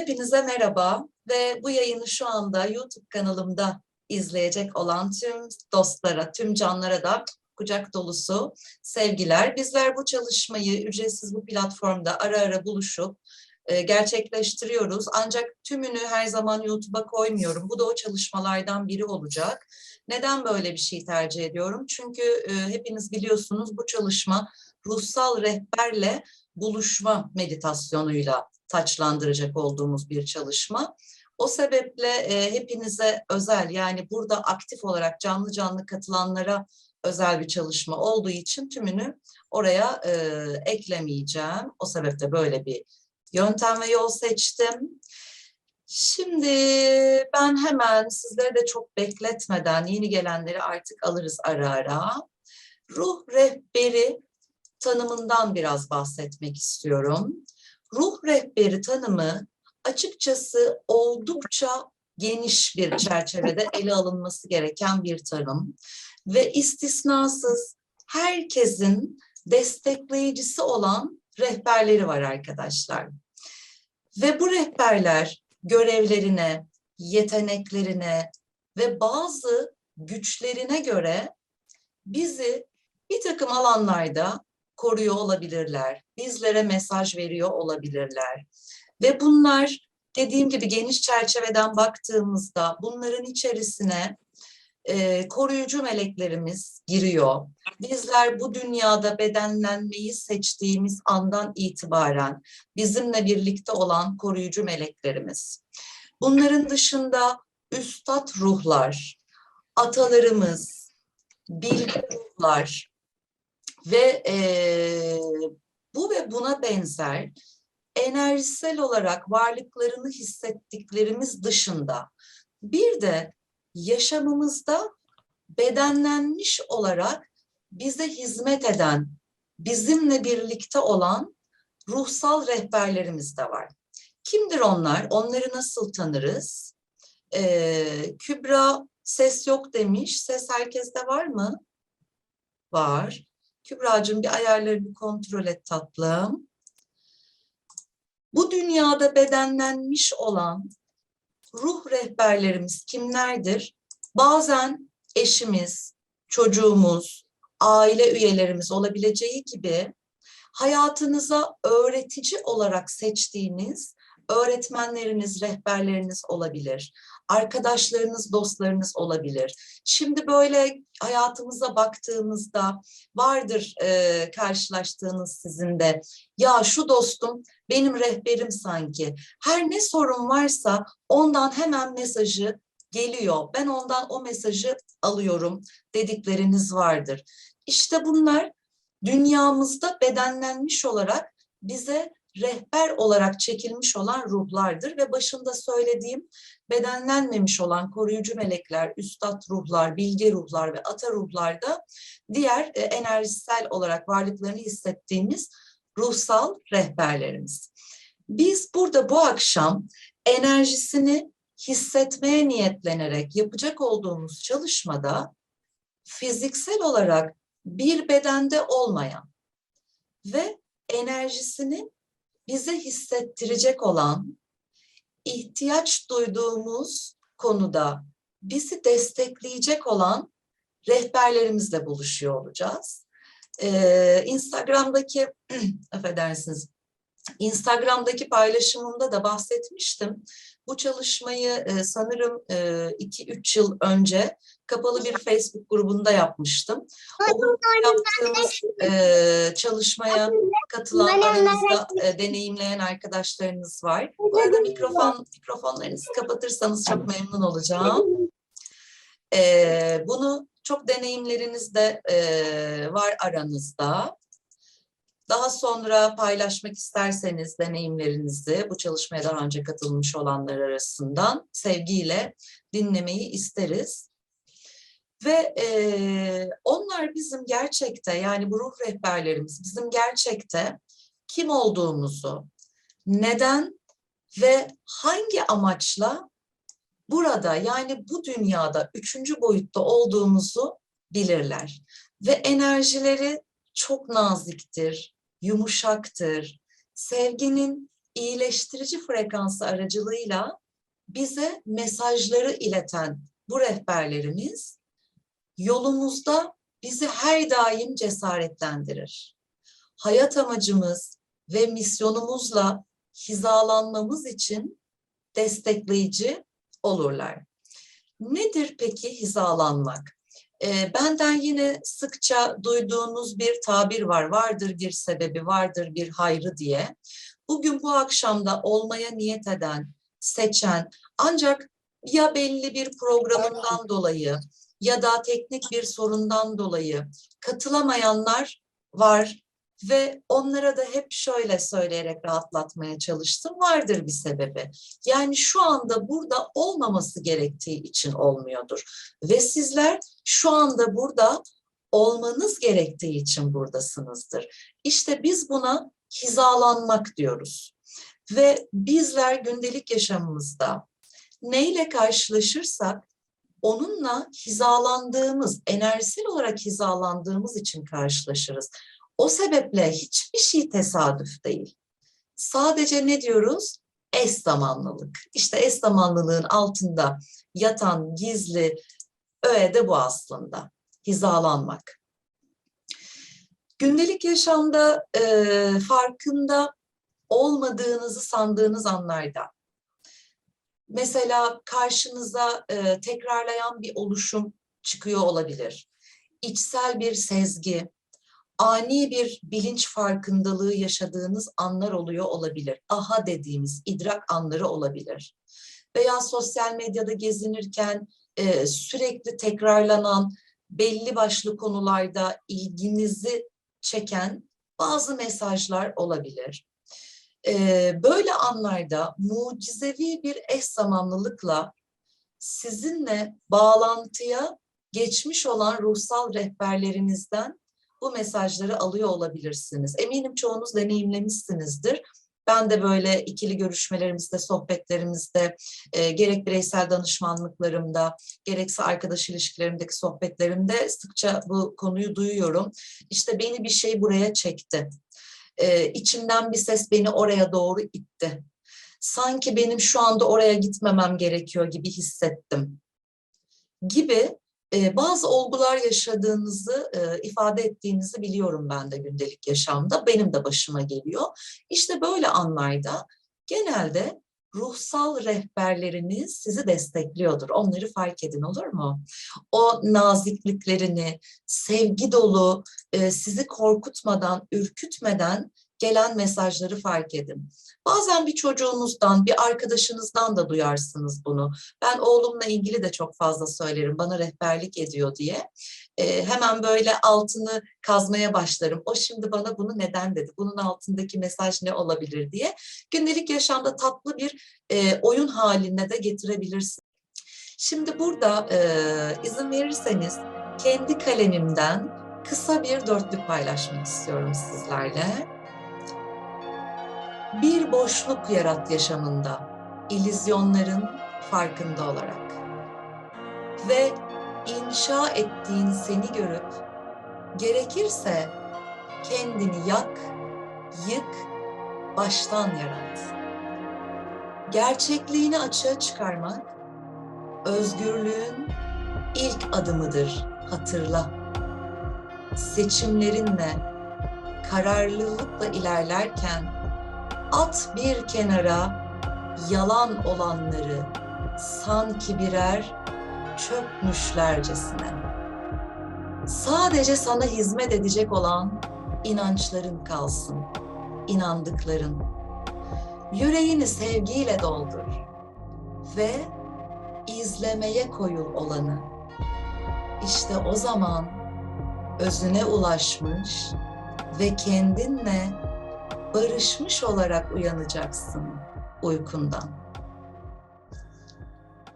Hepinize merhaba ve bu yayını şu anda YouTube kanalımda izleyecek olan tüm dostlara, tüm canlara da kucak dolusu sevgiler. Bizler bu çalışmayı ücretsiz bu platformda ara ara buluşup e, gerçekleştiriyoruz. Ancak tümünü her zaman YouTube'a koymuyorum. Bu da o çalışmalardan biri olacak. Neden böyle bir şey tercih ediyorum? Çünkü e, hepiniz biliyorsunuz bu çalışma ruhsal rehberle buluşma meditasyonuyla taçlandıracak olduğumuz bir çalışma. O sebeple e, hepinize özel yani burada aktif olarak canlı canlı katılanlara özel bir çalışma olduğu için tümünü oraya e, eklemeyeceğim. O sebeple böyle bir yöntem ve yol seçtim. Şimdi ben hemen sizleri de çok bekletmeden yeni gelenleri artık alırız ara ara. Ruh rehberi tanımından biraz bahsetmek istiyorum. Ruh rehberi tanımı açıkçası oldukça geniş bir çerçevede ele alınması gereken bir tanım ve istisnasız herkesin destekleyicisi olan rehberleri var arkadaşlar. Ve bu rehberler görevlerine, yeteneklerine ve bazı güçlerine göre bizi bir takım alanlarda koruyor olabilirler. Bizlere mesaj veriyor olabilirler. Ve bunlar dediğim gibi geniş çerçeveden baktığımızda bunların içerisine e, koruyucu meleklerimiz giriyor. Bizler bu dünyada bedenlenmeyi seçtiğimiz andan itibaren bizimle birlikte olan koruyucu meleklerimiz. Bunların dışında üstad ruhlar, atalarımız, bilgi ruhlar ve e, bu ve buna benzer enerjisel olarak varlıklarını hissettiklerimiz dışında bir de yaşamımızda bedenlenmiş olarak bize hizmet eden, bizimle birlikte olan ruhsal rehberlerimiz de var. Kimdir onlar? Onları nasıl tanırız? Ee, Kübra ses yok demiş. Ses herkeste var mı? Var. Kübra'cığım bir ayarlarını kontrol et tatlım. Bu dünyada bedenlenmiş olan ruh rehberlerimiz kimlerdir? Bazen eşimiz, çocuğumuz, aile üyelerimiz olabileceği gibi hayatınıza öğretici olarak seçtiğiniz öğretmenleriniz, rehberleriniz olabilir. Arkadaşlarınız, dostlarınız olabilir. Şimdi böyle hayatımıza baktığımızda vardır e, karşılaştığınız sizin de. Ya şu dostum benim rehberim sanki. Her ne sorun varsa ondan hemen mesajı geliyor. Ben ondan o mesajı alıyorum dedikleriniz vardır. İşte bunlar dünyamızda bedenlenmiş olarak bize rehber olarak çekilmiş olan ruhlardır ve başında söylediğim bedenlenmemiş olan koruyucu melekler, üstad ruhlar, bilge ruhlar ve ata ruhlar da diğer e, enerjisel olarak varlıklarını hissettiğimiz ruhsal rehberlerimiz. Biz burada bu akşam enerjisini hissetmeye niyetlenerek yapacak olduğumuz çalışmada fiziksel olarak bir bedende olmayan ve enerjisini bize hissettirecek olan, ihtiyaç duyduğumuz konuda bizi destekleyecek olan rehberlerimizle buluşuyor olacağız. Ee, Instagram'daki, affedersiniz, Instagram'daki paylaşımımda da bahsetmiştim. Bu çalışmayı e, sanırım 2-3 e, yıl önce kapalı bir Facebook grubunda yapmıştım. O grupta yaptığımız e, çalışmaya katılan aranızda e, deneyimleyen arkadaşlarınız var. Bu arada mikrofon mikrofonlarınızı kapatırsanız çok memnun olacağım. E, bunu çok deneyimleriniz de e, var aranızda. Daha sonra paylaşmak isterseniz deneyimlerinizi bu çalışmaya daha önce katılmış olanlar arasından sevgiyle dinlemeyi isteriz. Ve e, onlar bizim gerçekte yani bu ruh rehberlerimiz bizim gerçekte kim olduğumuzu, neden ve hangi amaçla burada yani bu dünyada üçüncü boyutta olduğumuzu bilirler. Ve enerjileri çok naziktir, yumuşaktır. Sevginin iyileştirici frekansı aracılığıyla bize mesajları ileten bu rehberlerimiz yolumuzda bizi her daim cesaretlendirir. Hayat amacımız ve misyonumuzla hizalanmamız için destekleyici olurlar. Nedir peki hizalanmak? Ee, benden yine sıkça duyduğunuz bir tabir var. Vardır bir sebebi, vardır bir hayrı diye. Bugün bu akşamda olmaya niyet eden, seçen ancak ya belli bir programından dolayı ya da teknik bir sorundan dolayı katılamayanlar var ve onlara da hep şöyle söyleyerek rahatlatmaya çalıştım. Vardır bir sebebi. Yani şu anda burada olmaması gerektiği için olmuyordur. Ve sizler şu anda burada olmanız gerektiği için buradasınızdır. İşte biz buna hizalanmak diyoruz. Ve bizler gündelik yaşamımızda neyle karşılaşırsak onunla hizalandığımız, enerjisel olarak hizalandığımız için karşılaşırız. O sebeple hiçbir şey tesadüf değil. Sadece ne diyoruz? Eş zamanlılık. İşte eş zamanlılığın altında yatan gizli öğe de bu aslında. Hizalanmak. Gündelik yaşamda e, farkında olmadığınızı sandığınız anlarda mesela karşınıza e, tekrarlayan bir oluşum çıkıyor olabilir. İçsel bir sezgi, ani bir bilinç farkındalığı yaşadığınız anlar oluyor olabilir. Aha dediğimiz idrak anları olabilir. Veya sosyal medyada gezinirken e, sürekli tekrarlanan belli başlı konularda ilginizi çeken bazı mesajlar olabilir. Ee, böyle anlarda mucizevi bir eş zamanlılıkla sizinle bağlantıya geçmiş olan ruhsal rehberlerinizden bu mesajları alıyor olabilirsiniz. Eminim çoğunuz deneyimlemişsinizdir. Ben de böyle ikili görüşmelerimizde, sohbetlerimizde, e, gerek bireysel danışmanlıklarımda, gerekse arkadaş ilişkilerimdeki sohbetlerimde sıkça bu konuyu duyuyorum. İşte beni bir şey buraya çekti. E, içimden bir ses beni oraya doğru itti. Sanki benim şu anda oraya gitmemem gerekiyor gibi hissettim. Gibi e, bazı olgular yaşadığınızı e, ifade ettiğinizi biliyorum ben de gündelik yaşamda. Benim de başıma geliyor. İşte böyle anlarda genelde ruhsal rehberleriniz sizi destekliyordur. Onları fark edin olur mu? O nazikliklerini, sevgi dolu, e, sizi korkutmadan, ürkütmeden gelen mesajları fark edin. Bazen bir çocuğunuzdan, bir arkadaşınızdan da duyarsınız bunu. Ben oğlumla ilgili de çok fazla söylerim, bana rehberlik ediyor diye. Ee, hemen böyle altını kazmaya başlarım. O şimdi bana bunu neden dedi, bunun altındaki mesaj ne olabilir diye. Gündelik yaşamda tatlı bir e, oyun haline de getirebilirsiniz. Şimdi burada e, izin verirseniz kendi kalemimden kısa bir dörtlük paylaşmak istiyorum sizlerle bir boşluk yarat yaşamında, ilizyonların farkında olarak. Ve inşa ettiğin seni görüp, gerekirse kendini yak, yık, baştan yarat. Gerçekliğini açığa çıkarmak, özgürlüğün ilk adımıdır, hatırla. Seçimlerinle, kararlılıkla ilerlerken, at bir kenara yalan olanları sanki birer çökmüşlercesine. Sadece sana hizmet edecek olan inançların kalsın, inandıkların. Yüreğini sevgiyle doldur ve izlemeye koyul olanı. İşte o zaman özüne ulaşmış ve kendinle barışmış olarak uyanacaksın uykundan.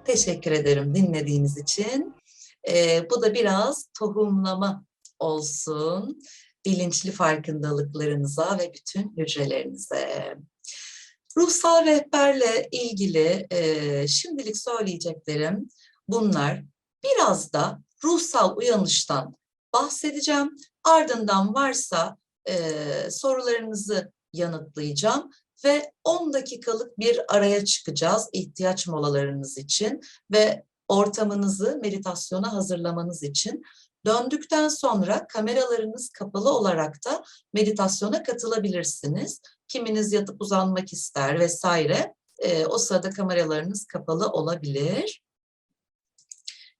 Teşekkür ederim dinlediğiniz için. Ee, bu da biraz tohumlama olsun bilinçli farkındalıklarınıza ve bütün hücrelerinize. Ruhsal rehberle ilgili e, şimdilik söyleyeceklerim bunlar. Biraz da ruhsal uyanıştan bahsedeceğim. Ardından varsa e, sorularınızı yanıtlayacağım ve 10 dakikalık bir araya çıkacağız ihtiyaç molalarınız için ve ortamınızı meditasyona hazırlamanız için. Döndükten sonra kameralarınız kapalı olarak da meditasyona katılabilirsiniz. Kiminiz yatıp uzanmak ister vesaire. Ee, o sırada kameralarınız kapalı olabilir.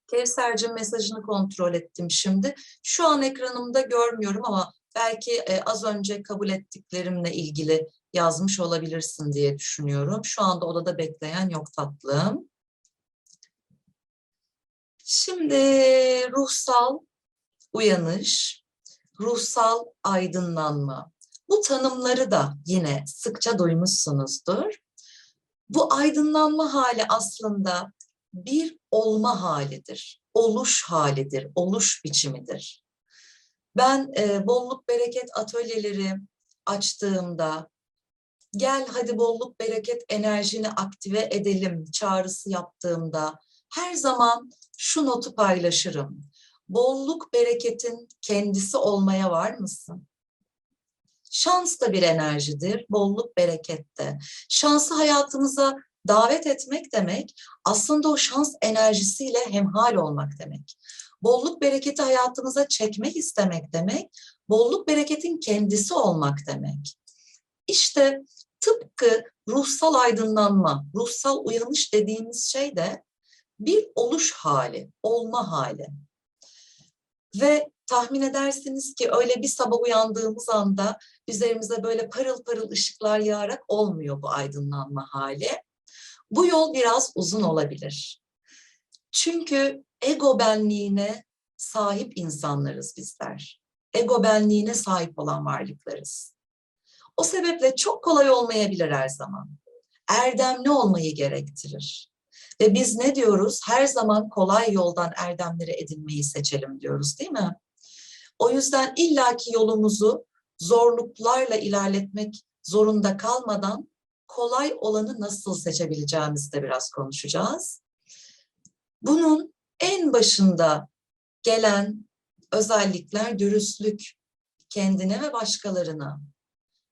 Kevser'cim mesajını kontrol ettim şimdi. Şu an ekranımda görmüyorum ama belki e, az önce kabul ettiklerimle ilgili yazmış olabilirsin diye düşünüyorum. Şu anda odada bekleyen yok tatlım. Şimdi ruhsal uyanış, ruhsal aydınlanma. Bu tanımları da yine sıkça duymuşsunuzdur. Bu aydınlanma hali aslında bir olma halidir, oluş halidir, oluş biçimidir. Ben e, bolluk bereket atölyeleri açtığımda gel hadi bolluk bereket enerjini aktive edelim çağrısı yaptığımda her zaman şu notu paylaşırım. Bolluk bereketin kendisi olmaya var mısın? Şans da bir enerjidir, bolluk berekette. Şansı hayatımıza davet etmek demek aslında o şans enerjisiyle hemhal olmak demek. Bolluk bereketi hayatımıza çekmek istemek demek, bolluk bereketin kendisi olmak demek. İşte tıpkı ruhsal aydınlanma, ruhsal uyanış dediğimiz şey de bir oluş hali, olma hali. Ve tahmin edersiniz ki öyle bir sabah uyandığımız anda üzerimize böyle parıl parıl ışıklar yağarak olmuyor bu aydınlanma hali. Bu yol biraz uzun olabilir. Çünkü ego benliğine sahip insanlarız bizler. Ego benliğine sahip olan varlıklarız. O sebeple çok kolay olmayabilir her zaman. Erdemli olmayı gerektirir. Ve biz ne diyoruz? Her zaman kolay yoldan erdemleri edinmeyi seçelim diyoruz değil mi? O yüzden illaki yolumuzu zorluklarla ilerletmek zorunda kalmadan kolay olanı nasıl seçebileceğimizi de biraz konuşacağız. Bunun en başında gelen özellikler dürüstlük, kendine ve başkalarına,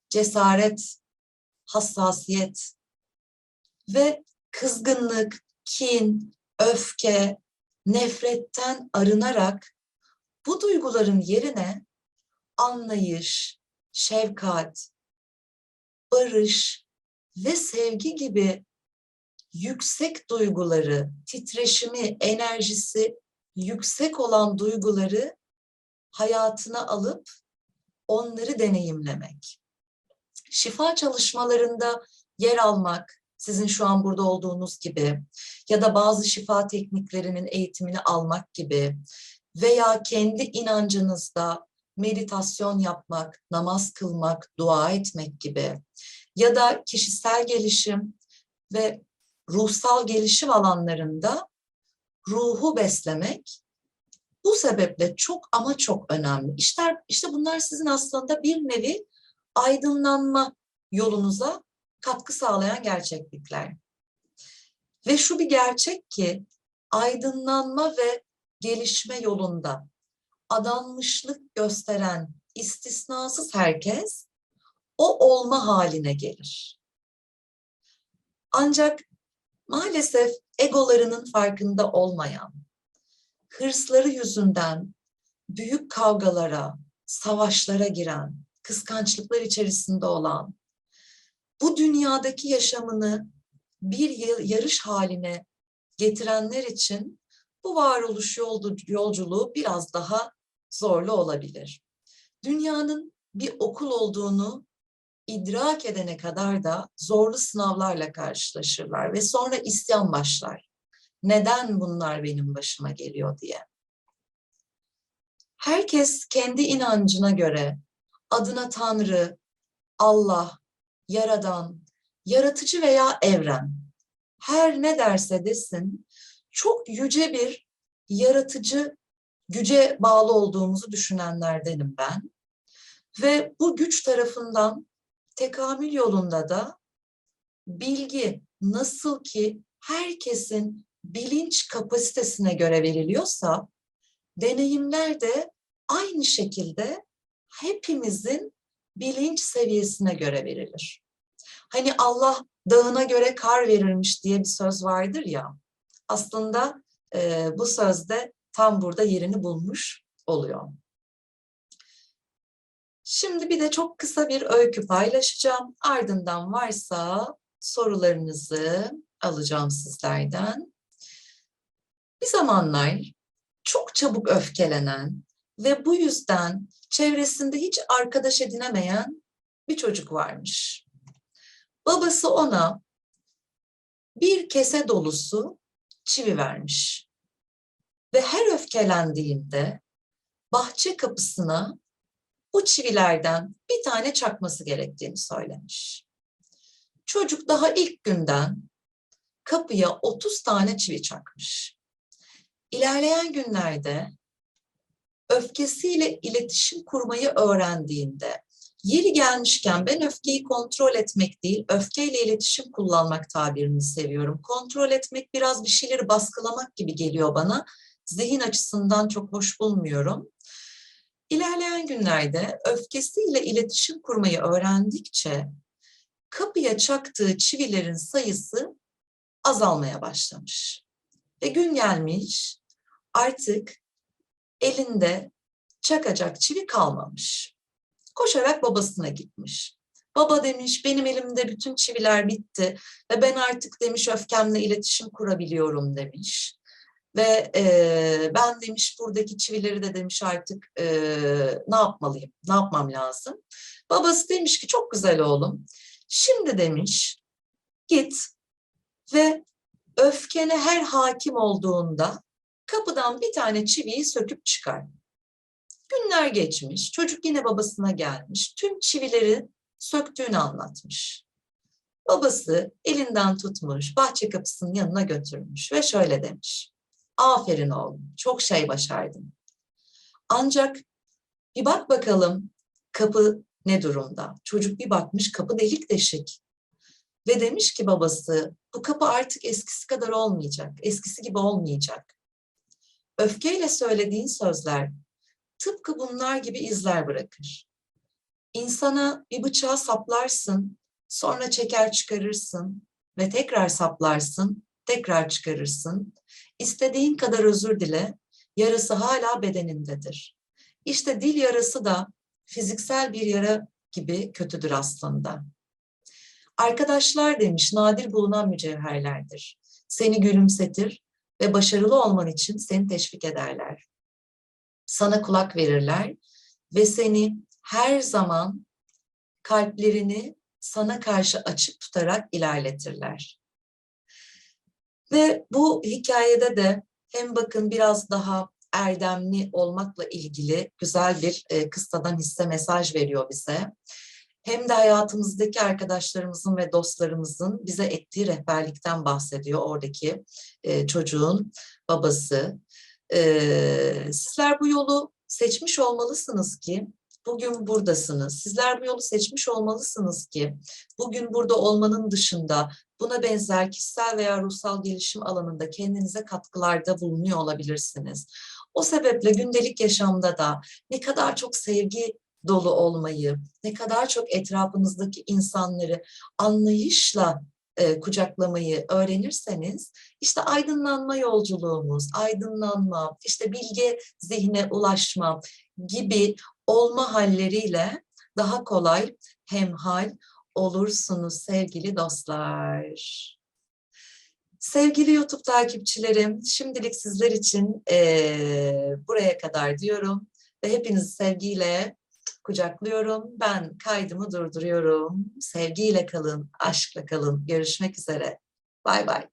cesaret, hassasiyet ve kızgınlık, kin, öfke, nefretten arınarak bu duyguların yerine anlayış, şefkat, barış ve sevgi gibi yüksek duyguları, titreşimi, enerjisi yüksek olan duyguları hayatına alıp onları deneyimlemek. Şifa çalışmalarında yer almak, sizin şu an burada olduğunuz gibi ya da bazı şifa tekniklerinin eğitimini almak gibi veya kendi inancınızda meditasyon yapmak, namaz kılmak, dua etmek gibi ya da kişisel gelişim ve ruhsal gelişim alanlarında ruhu beslemek bu sebeple çok ama çok önemli. İşte, işte bunlar sizin aslında bir nevi aydınlanma yolunuza katkı sağlayan gerçeklikler. Ve şu bir gerçek ki aydınlanma ve gelişme yolunda adanmışlık gösteren istisnasız herkes o olma haline gelir. Ancak maalesef egolarının farkında olmayan, hırsları yüzünden büyük kavgalara, savaşlara giren, kıskançlıklar içerisinde olan, bu dünyadaki yaşamını bir yarış haline getirenler için bu varoluş yolculuğu biraz daha zorlu olabilir. Dünyanın bir okul olduğunu idrak edene kadar da zorlu sınavlarla karşılaşırlar ve sonra isyan başlar. Neden bunlar benim başıma geliyor diye. Herkes kendi inancına göre adına Tanrı, Allah, Yaradan, yaratıcı veya evren her ne derse desin çok yüce bir yaratıcı güce bağlı olduğumuzu düşünenlerdenim ben. Ve bu güç tarafından tekamül yolunda da bilgi nasıl ki herkesin bilinç kapasitesine göre veriliyorsa deneyimler de aynı şekilde hepimizin bilinç seviyesine göre verilir. Hani Allah dağına göre kar verirmiş diye bir söz vardır ya. Aslında e, bu sözde tam burada yerini bulmuş oluyor. Şimdi bir de çok kısa bir öykü paylaşacağım. Ardından varsa sorularınızı alacağım sizlerden. Bir zamanlar çok çabuk öfkelenen ve bu yüzden çevresinde hiç arkadaş edinemeyen bir çocuk varmış. Babası ona bir kese dolusu çivi vermiş. Ve her öfkelendiğinde bahçe kapısına bu çivilerden bir tane çakması gerektiğini söylemiş. Çocuk daha ilk günden kapıya 30 tane çivi çakmış. İlerleyen günlerde öfkesiyle iletişim kurmayı öğrendiğinde yeri gelmişken ben öfkeyi kontrol etmek değil, öfkeyle iletişim kullanmak tabirini seviyorum. Kontrol etmek biraz bir şeyleri baskılamak gibi geliyor bana. Zihin açısından çok hoş bulmuyorum. İlerleyen günlerde öfkesiyle iletişim kurmayı öğrendikçe kapıya çaktığı çivilerin sayısı azalmaya başlamış. Ve gün gelmiş artık elinde çakacak çivi kalmamış. Koşarak babasına gitmiş. Baba demiş benim elimde bütün çiviler bitti ve ben artık demiş öfkemle iletişim kurabiliyorum demiş. Ve e, ben demiş buradaki çivileri de demiş artık e, ne yapmalıyım, ne yapmam lazım. Babası demiş ki çok güzel oğlum. Şimdi demiş git ve öfkene her hakim olduğunda kapıdan bir tane çiviyi söküp çıkar. Günler geçmiş, çocuk yine babasına gelmiş, tüm çivileri söktüğünü anlatmış. Babası elinden tutmuş, bahçe kapısının yanına götürmüş ve şöyle demiş. Aferin oğlum, çok şey başardın. Ancak bir bak bakalım kapı ne durumda? Çocuk bir bakmış kapı delik deşik. Ve demiş ki babası, bu kapı artık eskisi kadar olmayacak, eskisi gibi olmayacak. Öfkeyle söylediğin sözler tıpkı bunlar gibi izler bırakır. İnsana bir bıçağı saplarsın, sonra çeker çıkarırsın ve tekrar saplarsın, tekrar çıkarırsın. İstediğin kadar özür dile, yarası hala bedenindedir. İşte dil yarası da fiziksel bir yara gibi kötüdür aslında. Arkadaşlar demiş nadir bulunan mücevherlerdir. Seni gülümsetir ve başarılı olman için seni teşvik ederler. Sana kulak verirler ve seni her zaman kalplerini sana karşı açık tutarak ilerletirler. Ve bu hikayede de hem bakın biraz daha erdemli olmakla ilgili güzel bir e, kıssadan hisse mesaj veriyor bize. Hem de hayatımızdaki arkadaşlarımızın ve dostlarımızın bize ettiği rehberlikten bahsediyor oradaki e, çocuğun babası. E, sizler bu yolu seçmiş olmalısınız ki bugün buradasınız. Sizler bu yolu seçmiş olmalısınız ki bugün burada olmanın dışında buna benzer kişisel veya ruhsal gelişim alanında kendinize katkılarda bulunuyor olabilirsiniz. O sebeple gündelik yaşamda da ne kadar çok sevgi dolu olmayı, ne kadar çok etrafınızdaki insanları anlayışla e, kucaklamayı öğrenirseniz işte aydınlanma yolculuğumuz, aydınlanma, işte bilge zihne ulaşma gibi olma halleriyle daha kolay hemhal olursunuz sevgili dostlar. Sevgili YouTube takipçilerim, şimdilik sizler için e, buraya kadar diyorum ve hepinizi sevgiyle kucaklıyorum. Ben kaydımı durduruyorum. Sevgiyle kalın, aşkla kalın. Görüşmek üzere. Bay bay.